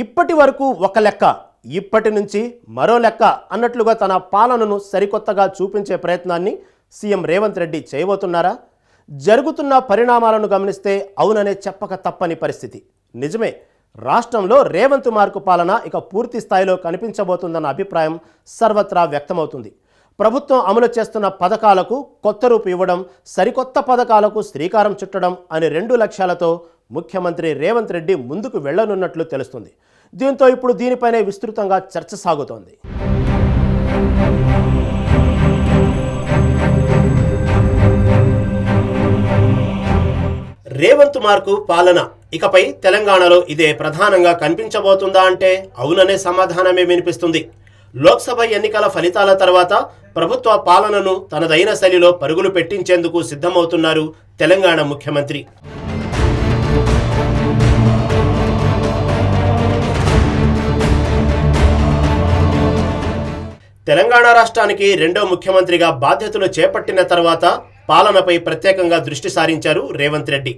ఇప్పటి వరకు ఒక లెక్క ఇప్పటి నుంచి మరో లెక్క అన్నట్లుగా తన పాలనను సరికొత్తగా చూపించే ప్రయత్నాన్ని సీఎం రేవంత్ రెడ్డి చేయబోతున్నారా? జరుగుతున్న పరిణామాలను గమనిస్తే అవుననే చెప్పక తప్పని పరిస్థితి. నిజమే రాష్ట్రంలో రేవంత్ మార్కు పాలన ఇక పూర్తి స్థాయిలో కనిపించబోతుందన్న అభిప్రాయం సర్వత్రా వ్యక్తమవుతుంది. ప్రభుత్వం అమలు చేస్తున్న పథకాలకు కొత్త రూపు ఇవ్వడం సరికొత్త పథకాలకు శ్రీకారం చుట్టడం అనే రెండు లక్ష్యాలతో ముఖ్యమంత్రి రేవంత్ రెడ్డి ముందుకు వెళ్ళనున్నట్లు తెలుస్తుంది. దీంతో ఇప్పుడు దీనిపైనే విస్తృతంగా చర్చ సాగుతోంది. రేవంత్ మార్కు పాలన. ఇకపై తెలంగాణలో ఇదే ప్రధానంగా కనిపించబోతుందా అంటే అవుననే సమాధానమే వినిపిస్తుంది. లోక్సభ ఎన్నికల ఫలితాల తర్వాత ప్రభుత్వ పాలనను తనదైన శైలిలో పరుగులు పెట్టించేందుకు సిద్ధమవుతున్నారు తెలంగాణ ముఖ్యమంత్రి. తెలంగాణ రాష్ట్రానికి రెండో ముఖ్యమంత్రిగా బాధ్యతలు చేపట్టిన తర్వాత పాలనపై ప్రత్యేకంగా దృష్టి సారించారు రేవంత్ రెడ్డి.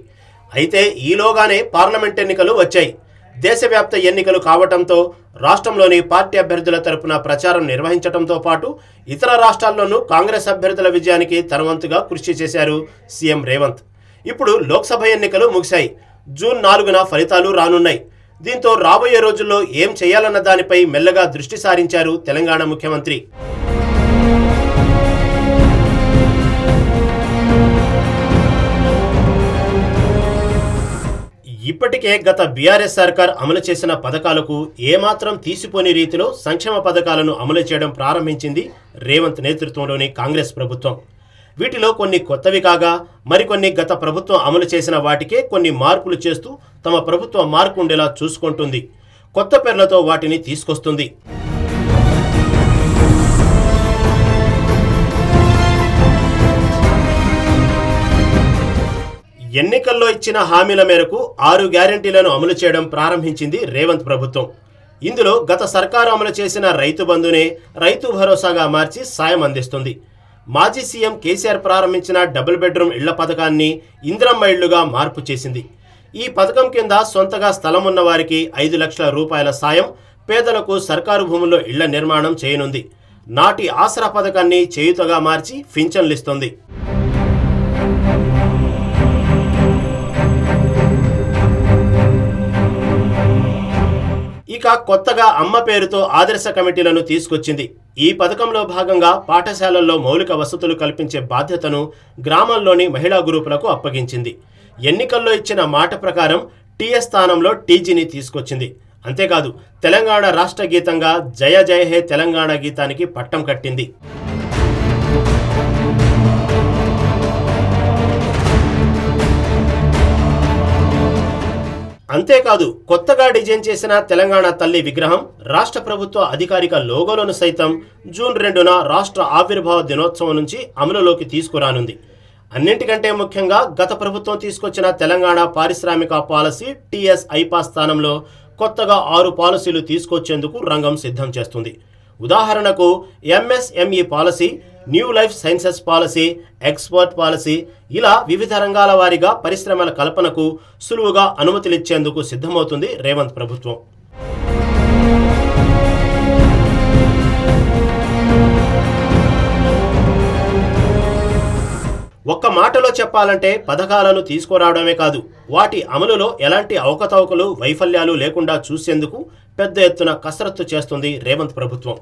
అయితే ఈలోగానే పార్లమెంట్ ఎన్నికలు వచ్చాయి. దేశవ్యాప్త ఎన్నికలు కావటంతో రాష్ట్రంలోని పార్టీ అభ్యర్థుల తరపున ప్రచారం నిర్వహించడంతో పాటు ఇతర రాష్ట్రాల్లోనూ కాంగ్రెస్ అభ్యర్థుల విజయానికి తనవంతుగా కృషి చేశారు సీఎం రేవంత్. ఇప్పుడు లోక్సభ ఎన్నికలు ముగిశాయి. జూన్ నాలుగున ఫలితాలు రానున్నాయి. దీంతో రాబోయే రోజుల్లో ఏం చేయాలన్న దానిపై మెల్లగా దృష్టి సారించారు తెలంగాణ ముఖ్యమంత్రి. ఇప్పటికే గత బీఆర్ఎస్ సర్కార్ అమలు చేసిన పథకాలకు ఏమాత్రం తీసిపోని రీతిలో సంక్షేమ పథకాలను అమలు చేయడం ప్రారంభించింది రేవంత్ నేతృత్వంలోని కాంగ్రెస్ ప్రభుత్వం. వీటిలో కొన్ని కొత్తవి కాగా మరికొన్ని గత ప్రభుత్వం అమలు చేసిన వాటికే కొన్ని మార్పులు చేస్తూ తమ ప్రభుత్వం మార్పు ఉండేలా చూసుకుంటుంది. కొత్త పేర్లతో వాటిని తీసుకొస్తుంది. ఎన్నికల్లో ఇచ్చిన హామీల మేరకు ఆరు గ్యారంటీలను అమలు చేయడం ప్రారంభించింది రేవంత్ ప్రభుత్వం. ఇందులో గత సర్కారు అమలు చేసిన రైతు బంధునే రైతు భరోసాగా మార్చి సాయం అందిస్తుంది. మాజీ సీఎం కేసీఆర్ ప్రారంభించిన డబుల్ బెడ్రూమ్ ఇళ్ళ పథకాన్ని ఇందిరమ్మ ఇళ్ళుగా మార్పు చేసింది. ఈ పథకం కింద సొంతగా స్థలం ఉన్న వారికి ఐదు లక్షల రూపాయల సాయం పేదలకు సర్కారు భూముల్లో ఇళ్ళ నిర్మాణం చేయనుంది. నాటి ఆసరా పథకాన్ని చేయుతగా మార్చి ఫించన్లిస్తుంది ఇక కొత్తగా అమ్మ పేరుతో ఆదర్శ కమిటీలను తీసుకొచ్చింది. ఈ పథకంలో భాగంగా పాఠశాలల్లో మౌలిక వసతులు కల్పించే బాధ్యతను గ్రామాల్లోని మహిళా గ్రూపులకు అప్పగించింది. ఎన్నికల్లో ఇచ్చిన మాట ప్రకారం టీఎస్ స్థానంలో టీజీని తీసుకొచ్చింది. అంతేకాదు తెలంగాణ రాష్ట్ర గీతంగా జయ జయ హే తెలంగాణ గీతానికి పట్టం కట్టింది. అంతేకాదు కొత్తగా డిజైన్ చేసిన తెలంగాణ తల్లి విగ్రహం రాష్ట్ర ప్రభుత్వ అధికారిక లోగోలను సైతం జూన్ రెండున రాష్ట్ర ఆవిర్భావ దినోత్సవం నుంచి అమలులోకి తీసుకురానుంది. అన్నింటికంటే ముఖ్యంగా గత ప్రభుత్వం తీసుకొచ్చిన తెలంగాణ పారిశ్రామిక పాలసీ టీఎస్ ఐపా స్థానంలో కొత్తగా ఆరు పాలసీలు తీసుకొచ్చేందుకు రంగం సిద్ధం చేస్తుంది. ఉదాహరణకు MSME policy new life sciences policy export policy ఇలా వివిధ రంగాల వారీగా పరిశ్రమల కల్పనకు సులువుగా అనుమతులిచ్చేందుకు సిద్ధమవుతుంది రేవంత్ ప్రభుత్వం. ఒక్క మాటలో చెప్పాలంటే పథకాలను తీసుకురావడమే కాదు వాటి అమలులో ఎలాంటి అవకతవకలు వైఫల్యాలు లేకుండా చూసేందుకు పెద్ద ఎత్తున కసరత్తు చేస్తుంది రేవంత్ ప్రభుత్వం.